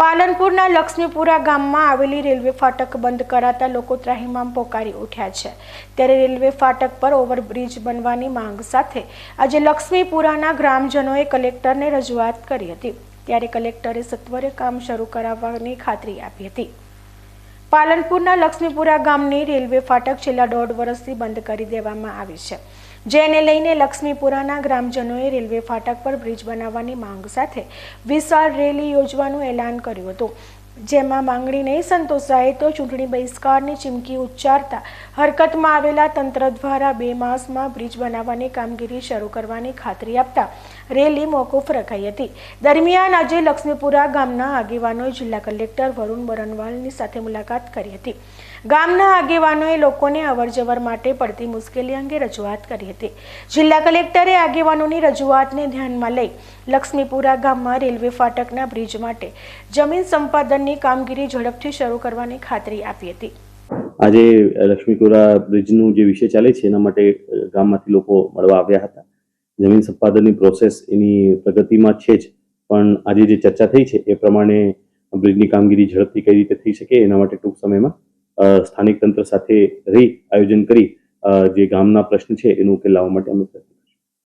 પાલનપુરના લક્ષ્મીપુરા ગામમાં આવેલી રેલવે ફાટક બંધ કરાતા લોકો ત્રાહિમામ પોકારી ઉઠ્યા છે. ત્યારે રેલવે ફાટક પર ઓવરબ્રિજ બનવાની માંગ સાથે આજે લક્ષ્મીપુરાના ગ્રામજનોએ કલેક્ટરને રજૂઆત કરી હતી. ત્યારે કલેક્ટરે સત્વરે કામ શરૂ કરાવવાની ખાતરી આપી હતી. પાલનપુરના લક્ષ્મીપુરા ગામની રેલવે ફાટક છેલ્લા દોઢ વર્ષથી બંધ કરી દેવામાં આવી છે. જેને લઈને લક્ષ્મીપુરાના ગ્રામજનોએ રેલવે ફાટક પર બ્રિજ બનાવવાની માંગ સાથે વિશાળ રેલી યોજવાનું એલાન કર્યું હતું. જેમાં માંગણી નહીં સંતોષાય તો ચૂંટણી બહિષ્કારની ચીમકી ઉચ્ચારતા હરકતમાં આવેલા તંત્ર દ્વારા બે માસમાં બ્રિજ બનાવવાની કામગીરી શરૂ કરવાની ખાતરી આપતા રેલી મોકૂફ રખાઈ હતી. દરમિયાન આજે લક્ષ્મીપુરા ગામના આગેવાનોએ જિલ્લા કલેક્ટર વરુણ બરનવાલની સાથે મુલાકાત કરી હતી. ગામના આગેવાનોએ લોકોને અવરજવર માટે પડતી મુશ્કેલી અંગે રજૂઆત કરી હતી. જિલ્લા કલેક્ટરે આગેવાનોની રજૂઆતને ધ્યાનમાં લઈ લક્ષ્મીપુરા ગામમાં રેલવે ફાટકના બ્રિજ માટે જમીન સંપાદનની કામગીરી ઝડપથી શરૂ કરવાની ખાતરી આપી હતી. આજે લક્ષ્મીપુરા બ્રિજનું જે વિષય ચાલે છે, એના માટે ગામમાંથી લોકો મળવા આવ્યા હતા. જમીન સંપાદનની પ્રોસેસ એની પ્રગતિમાં છે જ, પણ આજે જે ચર્ચા થઈ છે, એ પ્રમાણે બ્રિજની કામગીરી ઝડપથી કઈ રીતે થઈ શકે, એના માટે ટૂંક સમયમાં સ્થાનિક તંત્ર સાથે રહી આયોજન કરી જે ગામના પ્રશ્ન છે, એનો ઉકેલ લાવવા માટે અમે પ્રયત્ન